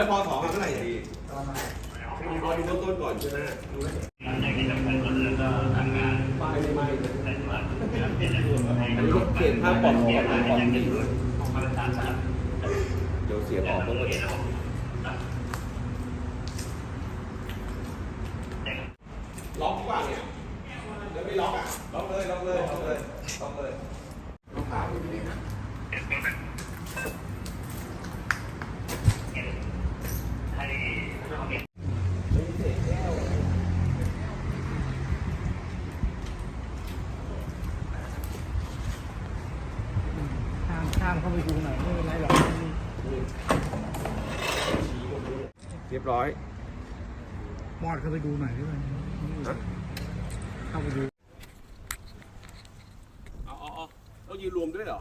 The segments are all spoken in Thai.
แล้วพอถอนมาเมื่อไหร่ดีรอดูเบื้องต้นก่อนใช่ไหมดูไหมป้ายไม่ไหม้นะอันนี้ก็เปลี่ยนภาพปลอกออกมาปลอกดีเดี๋ยวเสียออกก็เลยล็อกดีกว่าเนี่ยแล้วไม่ล็อกอะ ล็อกเลย ล็อกเลย ล็อกเลย ล็อกเลยต้องถามอยู่ดีนะ ข้ามข้ามเข้าไปดูหน่อยไม่เป็นไรหรอกเรียบร้อย มอดเข้าไปดูหน่อยได้ไหมฮะเข้าไปดูเอาเอาเอาเรายืนรวมด้วยเหรอ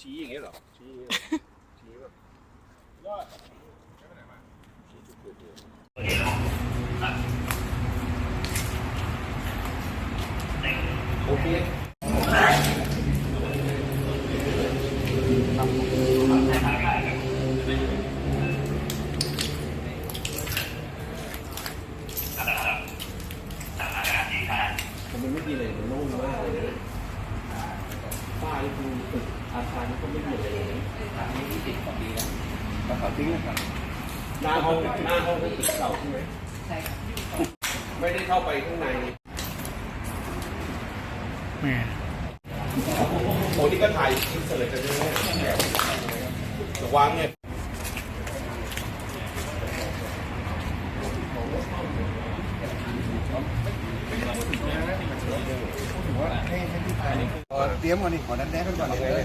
ชี้อย่างเงี้ยเหรอ ชี้ชี้แบบยอดชี้จุดเกิดเหตุโอเค มันไม่มีเลยมันโล่งมากเลยนะป้านี่คือตึก อาคารนี่ก็ไม่มีอะไรเลยอันนี้ที่ติดของดีแล้วแล้วเขาทิ้งนะครับหน้าห้องหน้าห้องเป็นตึกเก่าใช่ไหมใช่ครับไม่ได้เข้าไปข้างในแหม่โอ้นี่ก็ถ่ายอินเสิร์ตกันด้วยนะระวังเนี่ยเตรียมก่อนนี่ขอดันแดนกันก่อนเลย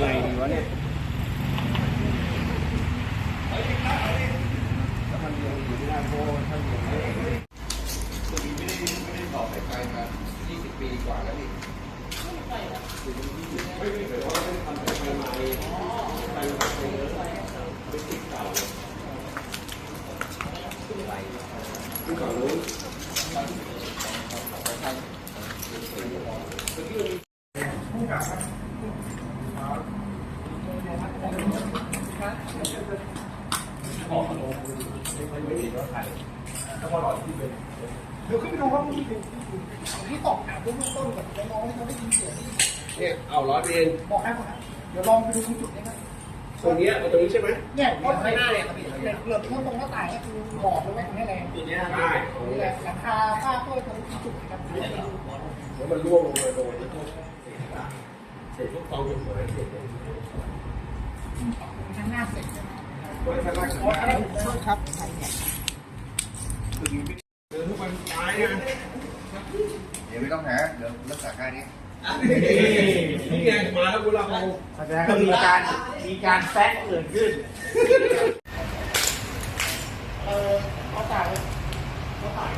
่าไทยแล้วก็รอที่เป็นเดี๋ยวขึ้นไปดูว่ามันมีที่ตกหามเบื้องต้นก่อนจะลองให้เขาได้ยินเสียงเนี่ยเอาร้อยเป็นบอกให้ก่อนนะเดี๋ยวลองไปดูตรงจุดนี้นะตรงนี้ยเอาตรงนี้ใช่ไหมเนี่ยเพราะข้างหน้าเนี่ยเหล็กเหลือที่ตรงหน้าต่างเนี่ยคือบอกเลยว่าตรงนี้แรงจุดนี้ได้นี่แหลังคาผ้าก็ตรงจุดนะครับแล้วมันร่วงลงเลยโดนพวกเศษพวกกองสวยๆเศษเนี่ยข้างหน้าเสร็จข้างล่างโอ้ยอะไรผมช่วยครับใครเนี่ย เดินทุกวันตายนะ เดี๋ยวไม่ต้องหาเดี๋ยวรักษาการ นี่ไงมาแล้วกูเราแสดงว่ามีการมีการแซะเกิดขึ้น เออเขาตายเขาตาย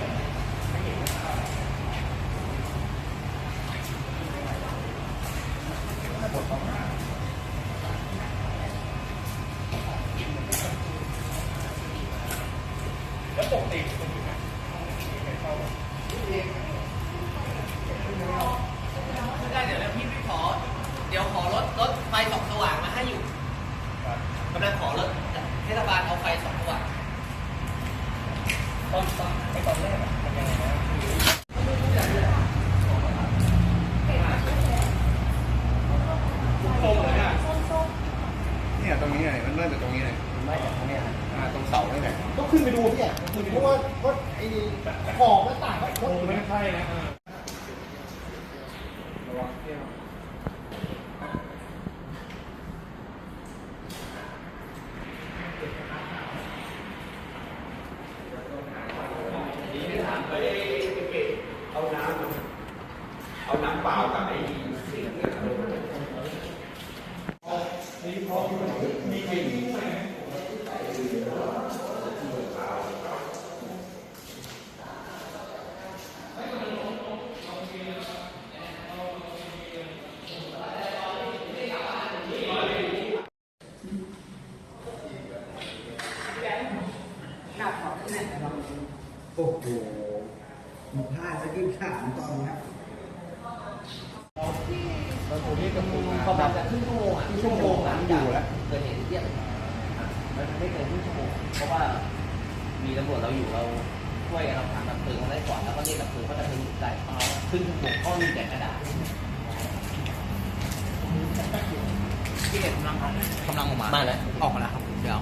ได้เดี๋ยวแล้วพี่พี่ขอ เดี๋ยวขอรถรถไฟสองสว่างมาให้อยู่กำลังขอรถ เทศบาลเอาไฟสองสว่างตอนตอนไอตอนแรกอะมันยังไงนะเนี่ยตรงนี้ไงมันเริ่มจากตรงนี้เลยไม่จากตรงนี้อ่าตรงเสานี่แหละต้องขึ้นไปดูเนี่ยเพราะว่าเพราะไอ้ขอบหน้าต่างก็ไม่ใช่นะเอาน้ำเอาน้ำเปล่ากับไอ้ สิ่งเนี่ย โอ้โหมีพลาดสักยี่สิบสามตอนครับ ประมาณครึ่งชั่ วโมงอะชั่วโมงหลังจากเกิดเหตุเที่ยงมันไม่เกินครึ่งชั่วโมงเพราะว่ามีตำรวจเราอยู่เราช่วยกันเราทำดับเพลิงมาได้ก่อนแล้วก็เรียกดับเพลิงเพราะดับเพลิงอยู่ไกลครึ่งชั่วโมงเพราะมีแต่กระดาษที่เห็นกำลังกำลังออกมามาแล้วออกมาแล้วครับเดี๋ยว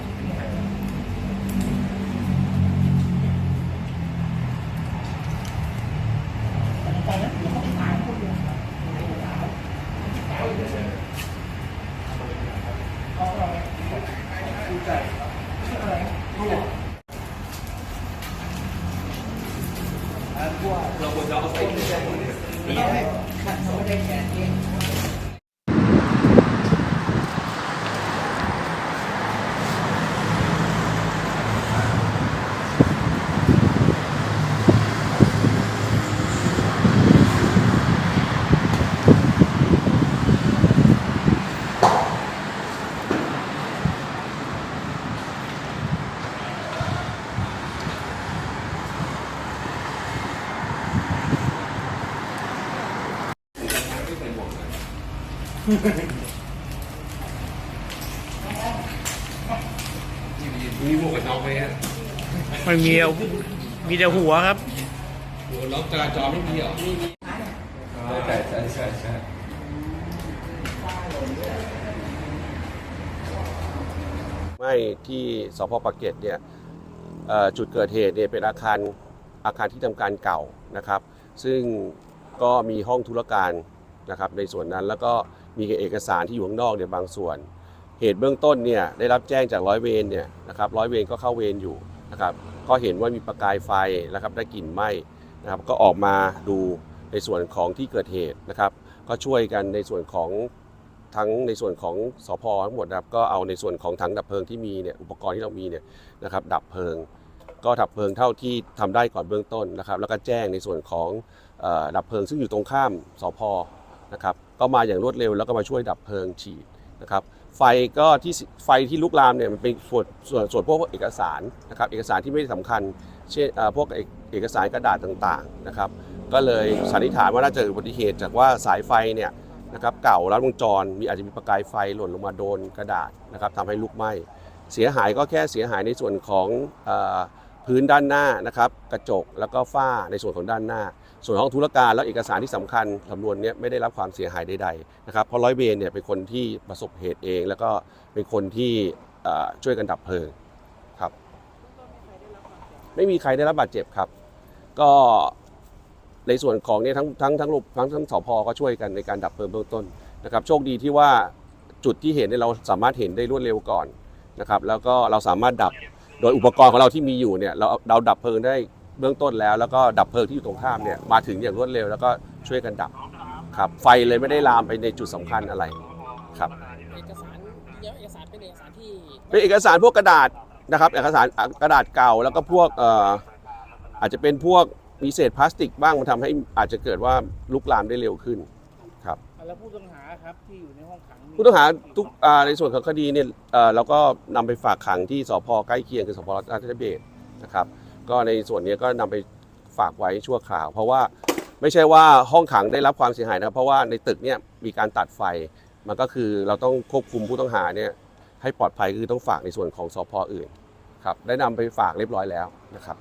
เราควรจะเอาใส่ที่แจ้งเนี่ย มีหมวกกันน็อกไหมฮะไม่มีเอามีแต่หัวครับหมวกกันน็อกจราจรไม่มีเหรอใช่ใช่ใช่ใช่ไม่ที่สพปากเกร็ดเนี่ยเอ่อจุดเกิดเหตุเนี่ยเป็นอาคารอาคารที่ทำการเก่านะครับ ซึ่งก็มีห้องธุรการนะครับในส่วนนั้นแล้วก็ มีเอกสารที่อยู่ข้างนอกเนี่ยบางส่วน เหตุเบื้องต้นเนี่ยได้รับแจ้งจากร้อยเวรเนี่ยนะครับร้อยเวรก็เข้าเวรอยู่นะครับก็เห็นว่ามีประกายไฟนะครับได้กลิ่นไหม้นะครับก็ออกมาดูในส่วนของที่เกิดเหตุนะครับก็ช่วยกันในส่วนของทั้งในส่วนของสพทั้งหมดนะครับก็เอาในส่วนของถังดับเพลิงที่มีเนี่ยอุปกรณ์ที่เรามีเนี่ยนะครับดับเพลิง ก็ดับเพลิงเท่าที่ทำได้ก่อนเบื้องต้นนะครับแล้วก็แจ้งในส่วนของออดับเพลิงซึ่งอยู่ตรงข้ามสพ นะครับก็มาอย่างรวดเร็วแล้วก็มาช่วยดับเพลิงฉีดนะครับไฟก็ที่ไฟที่ลุกลามเนี่ยมันเป็นส่วนส่วนส่วนพวกเอกสารนะครับเอกสารที่ไม่ได้สำคัญ เช่นพวกเอกสารกระดาษต่างๆนะครับก็เลยสันนิษฐานว่าน่าจะเกิดอุบัติเหตุจากว่าสายไฟเนี่ยนะครับเก่าลัดวงจรมีอาจจะมีประกายไฟหล่นลงมาโดนกระดาษนะครับทำให้ลุกไหม้เสียหายก็แค่เสียหายในส่วนของอพื้นด้านหน้านะครับกระจกแล้วก็ฝ้าในส่วนของด้านหน้า ส่วนของธุรการและเอกสารที่สำคัญสำนวนเนี้ไม่ได้รับความเสียหายใดๆนะครับเพราะร้อยเวรเนี่ยเป็นคนที่ประสบเหตุเอง แล้วก็เป็นคนที่ช่วยกันดับเพลิงครับไม่มีใครได้รับบาดเจ็บครับ ก็ในส่วนของเนี่ยทั้งทั้งทั้งรูปทั้งทั้งสพก็ช่วยกันในการดับเพลิงเบื้องต้นนะครับโชคดีที่ว่าจุดที่เห็นเนี่ยเราสามารถเห็นได้รวดเร็วก่อนนะครับแล้วก็เราสามารถดับโดยอุปกรณ์ของเราที่มีอยู่เนี่ยเราเราดับเพลิงได้ เบื้องต้นแล้ว แล้วก็ดับเพลิงที่อยู่ตรงข้ามเนี่ยมาถึงอย่างรวดเร็วแล้วก็ช่วยกันดับครับ ไฟเลยไม่ได้ลามไปในจุดสำคัญอะไรครับเอกสารเยอะเอกสารเป็นเอกสารที่เป็นเอกสารพวกกระดาษนะครับ เอกสารกระดาษเก่าแล้วก็พวกเอ่ออาจจะเป็นพวกมีเศษพลาสติกบ้างมันทำให้อาจจะเกิดว่าลุกลามได้เร็วขึ้นครับ แล้วผู้ต้องหาครับที่อยู่ในห้องขังมีผู้ต้องหาทุกอ่าในส่วนของคดีเนี่ยเอ่อเราก็นำไปฝากขังที่สพใกล้เคียงคือสพราชเบศนะครับ ก็ในส่วนนี้ก็นำไปฝากไว้ชั่วคราว เพราะว่าไม่ใช่ว่าห้องขังได้รับความเสียหายนะครับเพราะว่าในตึกเนี่ยมีการตัดไฟ มันก็คือเราต้องควบคุมผู้ต้องหาเนี่ยให้ปลอดภัยคือต้องฝากในส่วนของสพอื่นครับได้นำไปฝากเรียบร้อยแล้วนะครับ